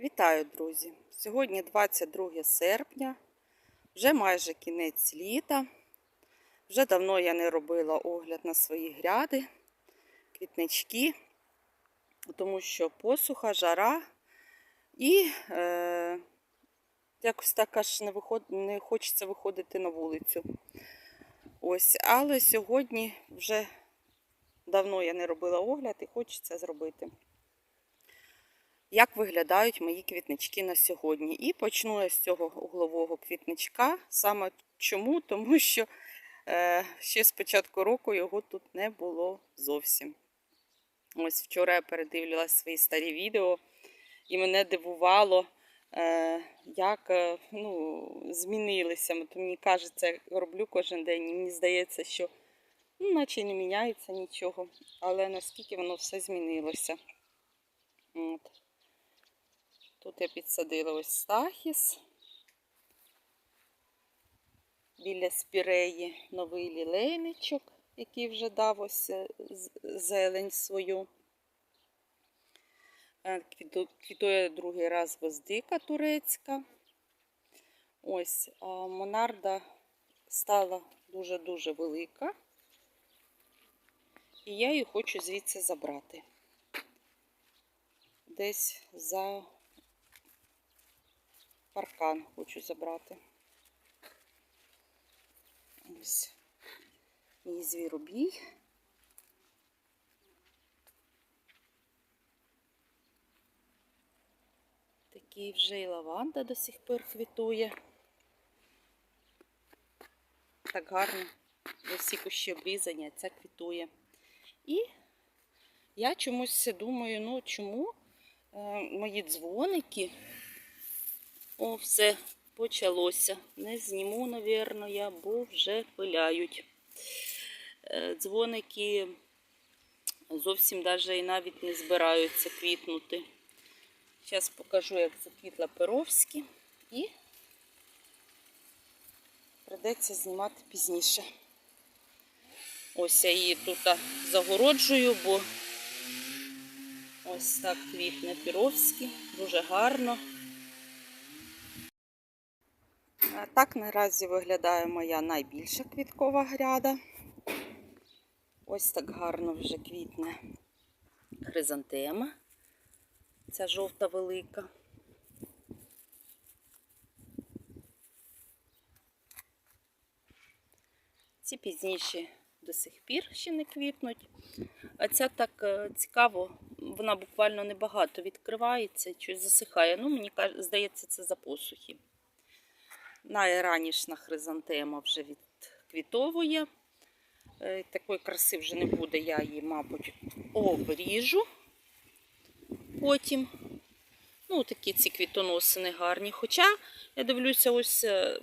Вітаю, друзі! Сьогодні 22 серпня, вже майже кінець літа. Вже давно я не робила огляд на свої гряди, квітнички, тому що посуха, жара і е, якось так аж не, виход... не хочеться виходити на вулицю. Ось, але сьогодні вже давно я не робила огляд і хочеться зробити як виглядають мої квітнички на сьогодні. І почну я з цього углового квітничка. Саме чому? Тому що е, ще з початку року його тут не було зовсім. Ось вчора я передивлювалася свої старі відео, і мене дивувало, е, як е, ну, змінилися. От Мені кажеться, я роблю кожен день, і мені здається, що ну, наче не міняється нічого, але наскільки воно все змінилося. От. Тут я підсадила ось стахіс. Біля спіреї новий лілейничок, який вже дав ось е, зелень свою. Е, квіту- Квітує другий раз гвоздика турецька. Ось, а монарда стала дуже-дуже велика. І я її хочу звідси забрати. Десь за паркан хочу забрати. Ось мій звіробій. Такий вже і лаванда до сих пор квітує. Так гарно. Ось всі кущі обрізані, а ця квітує. І я чомусь думаю, ну чому е, мої дзвоники о, все почалося. Не зніму, навірно, я, бо вже пиляють. Е, Дзвоники зовсім даже і навіть не збираються квітнути. Зараз покажу, як заквітла Перовські. І придеться знімати пізніше. Ось я її тут загороджую, бо ось так квітне Перовські. Дуже гарно. А Так наразі виглядає моя найбільша квіткова гряда. Ось так гарно вже квітне хризантема. Ця жовта велика. Ці пізніші до сих пір ще не квітнуть. А ця так е, цікаво, вона буквально небагато відкривається, щось засихає. Ну, мені здається, це за посухи. Найранішна хризантема вже відквітовує. Е, Такої краси вже не буде, я її, мабуть, обріжу потім. Ну, такі ці квітоносини гарні. Хоча, я дивлюся, ось е,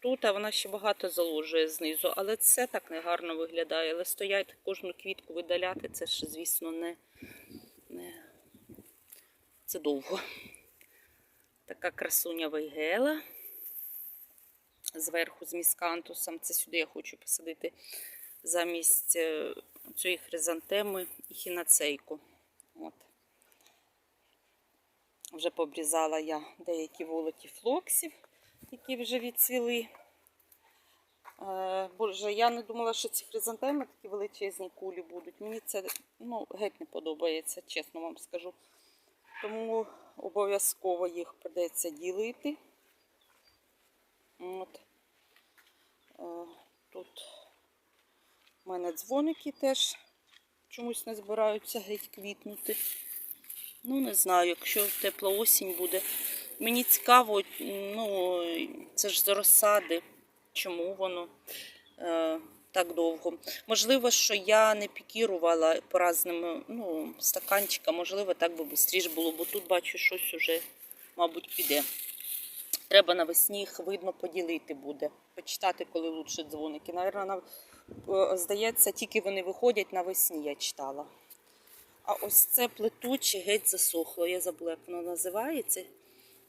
тут вона ще багато заложує знизу, але це так не гарно виглядає. Але стоять кожну квітку видаляти, це ж, звісно, не, не... це довго. Така красуня вейгела зверху з міскантусом. Це сюди я хочу посадити замість е, цієї хризантеми і хіноцейку. От. Вже пообрізала я деякі волоті флоксів, які вже відцвіли. Е, Боже, я не думала, що ці хризантеми такі величезні кулі будуть. Мені це ну, геть не подобається, чесно вам скажу. Тому обов'язково їх придеться ділити. От. Е, Тут у мене дзвоники теж чомусь не збираються геть квітнути. Ну, не знаю, якщо тепла осінь буде. Мені цікаво, ну, це ж з розсади, чому воно е, так довго. Можливо, що я не пікірувала по разним ну, стаканчикам, можливо, так би швидше було, бо тут бачу, щось уже, мабуть, піде. Треба навесні їх видно поділити буде. Почитати, коли лучше дзвоники. Навірно, здається, тільки вони виходять навесні, я читала. А ось це плетуче геть засохло. Я забула, як воно називається.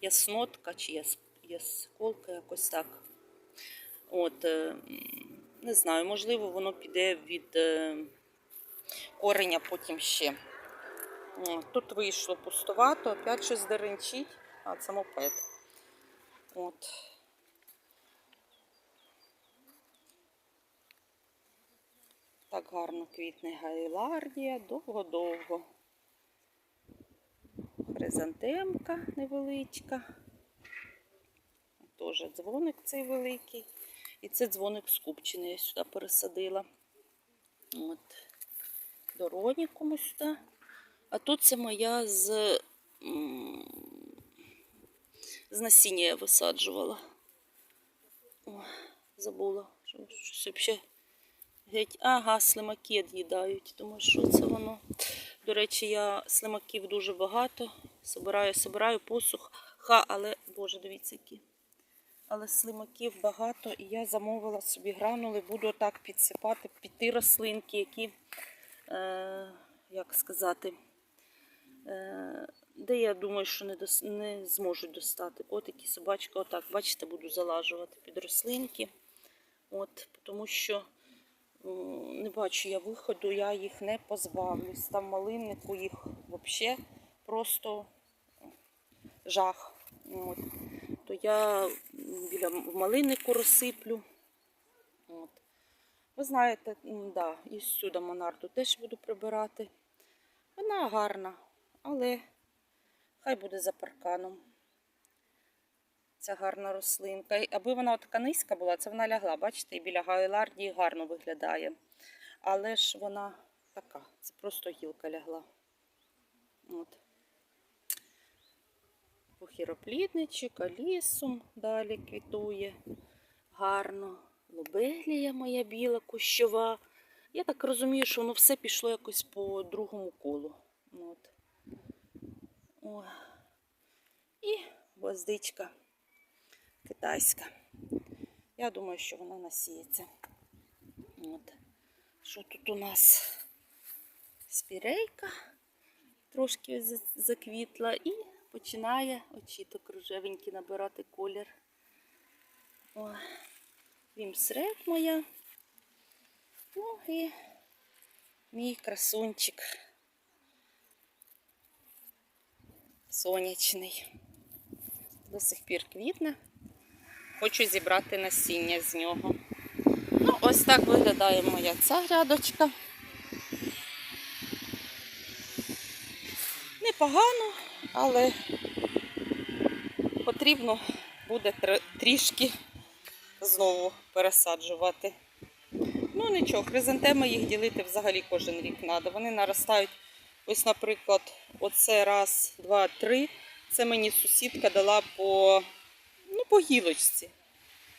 Яснотка чи яс... ясколка, якось так. От, е, не знаю, можливо, воно піде від е, кореня потім ще. Тут вийшло пустувато, опять щось деренчить, а це мопед. От. Так гарно квітне гайлардія, довго-довго. Хризантемка невеличка. Теж дзвоник цей великий. І це дзвоник скупчений, я сюди пересадила. От. Дороні комусь сюди. А тут це моя з, з насіння я висаджувала. О, забула. Що, щось взагалі геть. Ага, слимаки їдають. Думаю, що це воно. До речі, я слимаків дуже багато. Собираю, собираю посух. Ха, але, боже, дивіться, які. Але слимаків багато, і я замовила собі гранули, буду так підсипати під ті рослинки, які, е, як сказати, е, де я думаю, що не, дос, не зможуть достати. Котики, собачка, отак, бачите, буду залажувати під рослинки. От, тому що м, не бачу я виходу, я їх не позбавлюсь. Там малиннику їх взагалі просто жах. От. То я біля малиннику розсиплю. От. Ви знаєте, да, і сюди монарду теж буду прибирати. Вона гарна, але хай буде за парканом. Ця гарна рослинка. Аби вона така низька була, це вона лягла. Бачите, і біля гайлардії гарно виглядає. Але ж вона така, це просто гілка лягла. От. Похіроплідничок, алісум далі квітує. Гарно. Лобелія моя біла, кущова. Я так розумію, що воно все пішло якось по другому колу. От. О. І гвоздичка китайська. Я думаю, що вона насіється. От. Що тут у нас? Спірейка трошки заквітла і починає очіток рожевенький набирати колір. О, вімсред моя. Ну і мій красунчик. Сонячний. До сих пір квітне. Хочу зібрати насіння з нього. Ну, ось так виглядає моя ця грядочка. Непогано, але потрібно буде трішки знову пересаджувати. Ну нічого, хризантеми їх ділити взагалі кожен рік треба. Вони наростають. Ось, наприклад, оце раз, два, три. Це мені сусідка дала по, ну, по гілочці.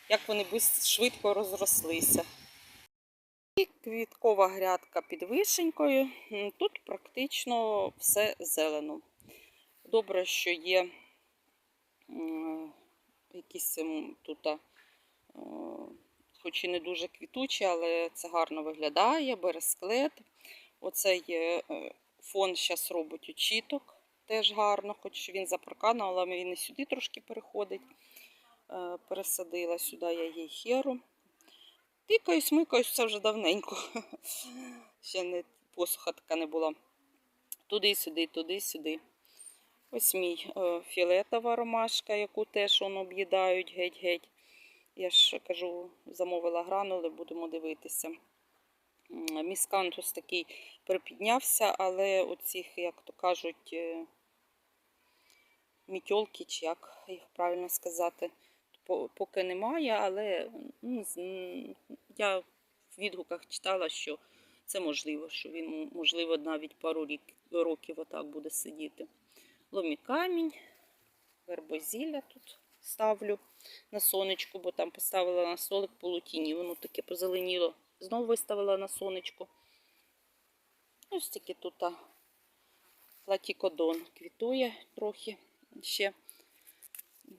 Як вони швидко розрослися. І квіткова грядка під вишенькою. Тут практично все зелено. Добре, що є якісь тут, е, хоч і не дуже квітучі, але це гарно виглядає, бересклет. Оцей е, е, фон зараз робить очіток. Теж гарно, хоч він за але він і сюди трошки переходить. Е, Пересадила сюди я їй херу. Тикаюсь, микаюсь, це вже давненько. Ще не посуха така не була. Туди-сюди, туди-сюди. Ось мій е, фіолетова ромашка, яку теж он об'їдають геть-геть. Я ж кажу, замовила гранули, будемо дивитися. Міскантус такий припіднявся, але оцих, як то кажуть, е, мітьолки, чи як їх правильно сказати, поки немає, але ну, я в відгуках читала, що це можливо, що він, можливо, навіть пару років отак буде сидіти. Ломі камінь, вербозілля тут ставлю на сонечку, бо там поставила на столик полутіні, воно таке позеленіло. Знову виставила на сонечку. Ось таки тут платікодон квітує трохи ще.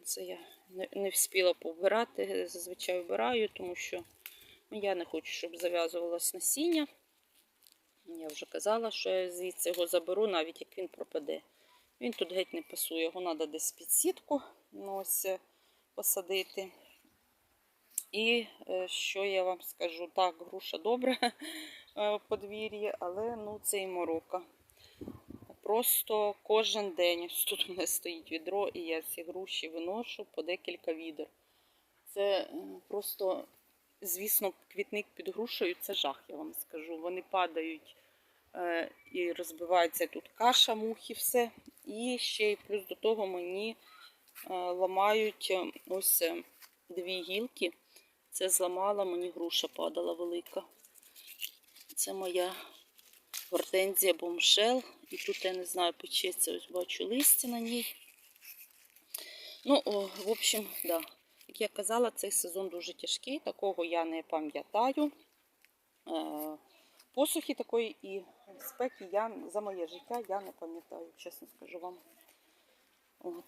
Це я не, встигла повбирати, зазвичай вбираю, тому що ну, я не хочу, щоб зав'язувалось насіння. Я вже казала, що я звідси його заберу, навіть як він пропаде. Він тут геть не пасує, його треба десь під сітку ну, ось, е, посадити. І е, що я вам скажу? Так, груша добра е, в подвір'ї, але ну, це і морока. просто кожен день. Тут у мене стоїть відро, і я ці груші виношу по декілька відер. Це просто, звісно, квітник під грушею це жах, я вам скажу. Вони падають е, і розбивається тут каша, мухи, все. І ще й плюс до того мені ламають е, ось е, дві гілки. Це зламала, мені груша падала велика. Це моя гортензія бомшел. І тут я не знаю, печеться, ось бачу листя на ній. Ну, о, в общем, да. Як я казала, цей сезон дуже тяжкий, такого я не пам'ятаю. Е, посухи такої і спеки я за моє життя я не пам'ятаю, чесно скажу вам. От.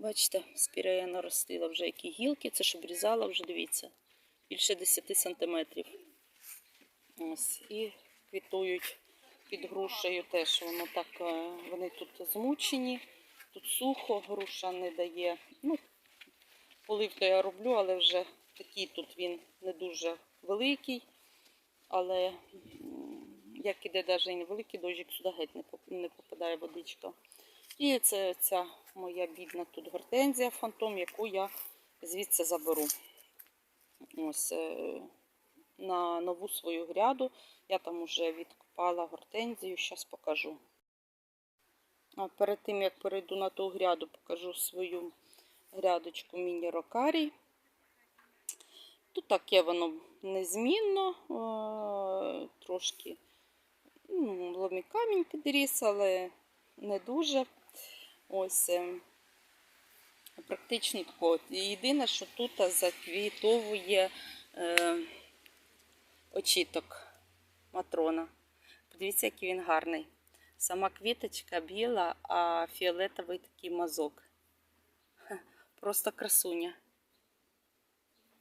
Бачите, спірея наростила вже які гілки, це ж обрізала вже, дивіться, більше 10 сантиметрів. Ось, і квітують під грушею теж. Воно так, е, вони тут змучені, тут сухо, груша не дає. Ну, полив то я роблю, але вже такий тут він не дуже великий. Але як іде навіть невеликий дощик, сюди геть не попадає водичка. І це ця моя бідна тут гортензія фантом, яку я звідси заберу. Ось е, на нову свою гряду. Я там вже відкопала гортензію, зараз покажу. А перед тим, як перейду на ту гряду, покажу свою грядочку міні-рокарій. Тут таке воно незмінно, трошки ну, ломі камінь підріс, але не дуже. Ось е, практично тако. Єдине, що тут заквітовує е, очіток матрона. Подивіться, який він гарний. Сама квіточка біла, а фіолетовий такий мазок. Просто красуня.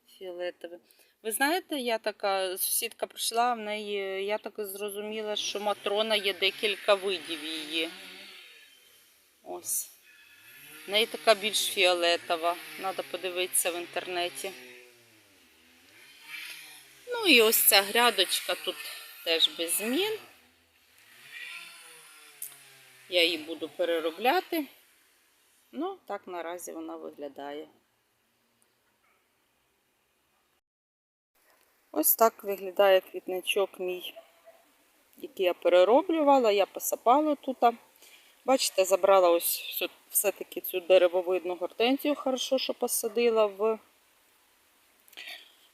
Фіолетовий. Ви знаєте, я така сусідка прийшла, в неї, я так зрозуміла, що матрона є декілька видів її. Ось. В неї така більш фіолетова. Треба подивитися в інтернеті. Ну і ось ця грядочка тут теж без змін. Я її буду переробляти. Ну, так наразі вона виглядає. Ось так виглядає квітничок мій, який я перероблювала. Я посапала тут. Бачите, забрала ось все-таки цю деревовидну гортензію, хорошо, що посадила в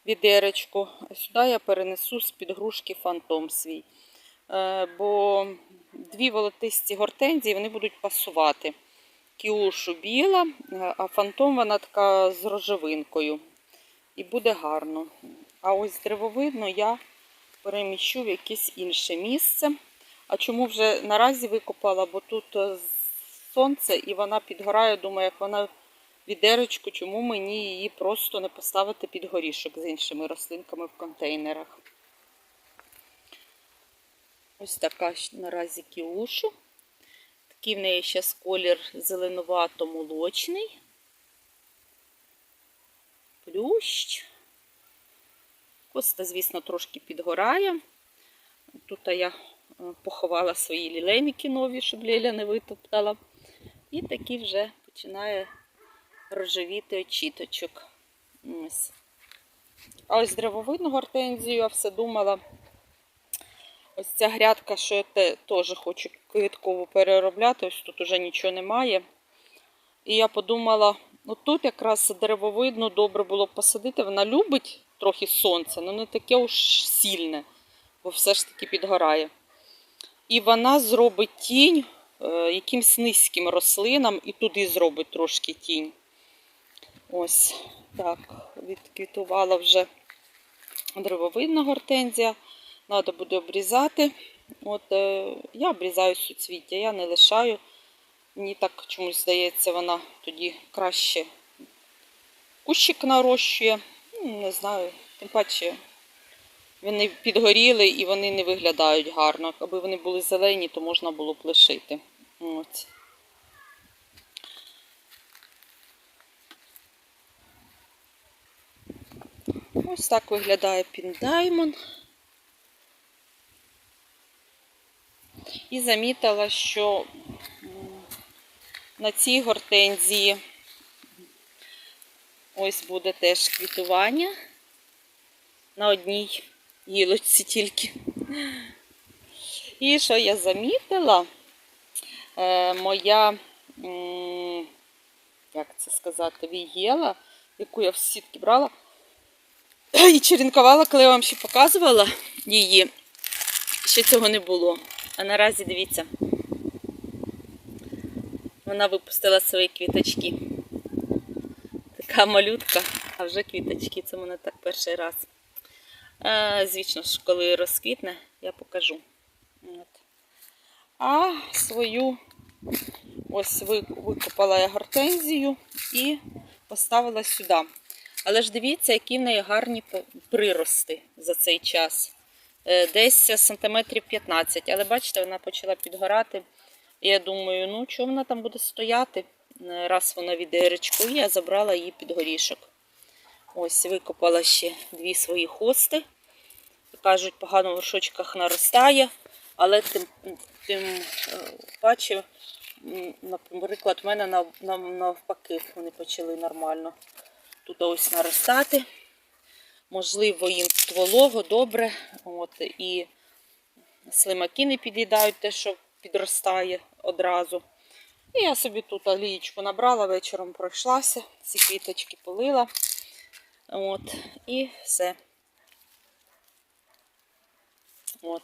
відеречку. А сюди я перенесу з-під грушки фантом свій. Е, Бо дві волотисті гортензії вони будуть пасувати. Кіушу біла, е, а фантом вона така з рожевинкою. І буде гарно. А ось древовидну я переміщу в якесь інше місце. А чому вже наразі викопала? Бо тут е, сонце і вона підгорає. Думаю, як вона відерочку, чому мені її просто не поставити під горішок з іншими рослинками в контейнерах. Ось така наразі кіушу. Такий в неї ще колір зеленувато-молочний. Плющ. Коста, звісно, трошки підгорає. Тут я поховала свої лілейники нові, щоб Ліля не витоптала. І такі вже починає рожевіти очіточок. А ось древовидну гортензію я все думала. Ось ця грядка, що я те- теж хочу квітково переробляти, ось тут уже нічого немає. І я подумала, ну тут якраз деревовидну добре було б посадити. Вона любить трохи сонце, але не таке уж сильне, бо все ж таки підгорає. І вона зробить тінь е, якимсь низьким рослинам і туди зробить трошки тінь. Ось так, відквітувала вже древовидна гортензія. Треба буде обрізати. От, е, я обрізаю суцвіття, я не лишаю. Мені так чомусь здається, вона тоді краще кущик нарощує. Ну, Не знаю, тим паче вони підгоріли і вони не виглядають гарно. Аби вони були зелені, то можна було б лишити. От. Ось так виглядає піндаймон. І замітила, що на цій гортензії ось буде теж квітування. На одній гілочці тільки. І що я замітила? Е, моя, м, як це сказати, вігела, яку я в сітки брала і черенкувала, коли я вам ще показувала її, ще цього не було. А наразі дивіться, вона випустила свої квіточки. Така малютка, а вже квіточки. Це мене так перший раз. Е, звісно ж, коли розквітне, я покажу. От. А свою ось викопала я гортензію і поставила сюди. Але ж дивіться, які в неї гарні прирости за цей час. Е, Десь сантиметрів 15. Але бачите, вона почала підгорати. І я думаю, ну чого вона там буде стояти, Е, раз вона віде речку, я забрала її під горішок. Ось викопала ще дві свої хости. Кажуть, погано в горшочках наростає, але тим, тим е, паче, наприклад, в мене нав- нав- навпаки вони почали нормально тут ось наростати. Можливо, їм тут волого, добре. От, і слимаки не під'їдають те, що підростає одразу. І я собі тут олієчку набрала, вечором пройшлася, ці квіточки полила. От, і все. От.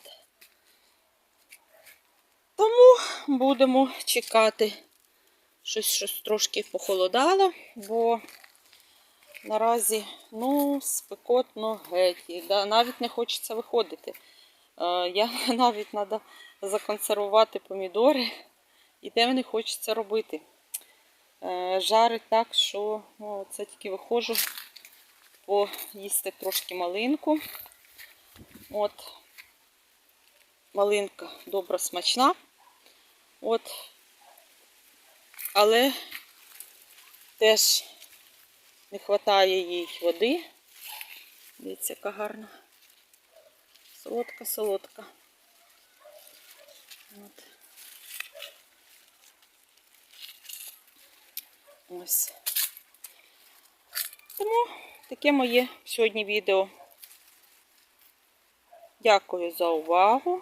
Тому будемо чекати. Щось, щось трошки похолодало, бо наразі ну, спекотно геть. Да, навіть не хочеться виходити. Е, я навіть треба законсервувати помідори, і де не хочеться робити. Е, жарить так, що ну, це тільки виходжу поїсти трошки малинку. От, малинка добра смачна. От, але теж не вистачає їй води. Дивіться, яка гарна. Солодка, солодка. От. Ось. Тому таке моє сьогодні відео. Дякую за увагу.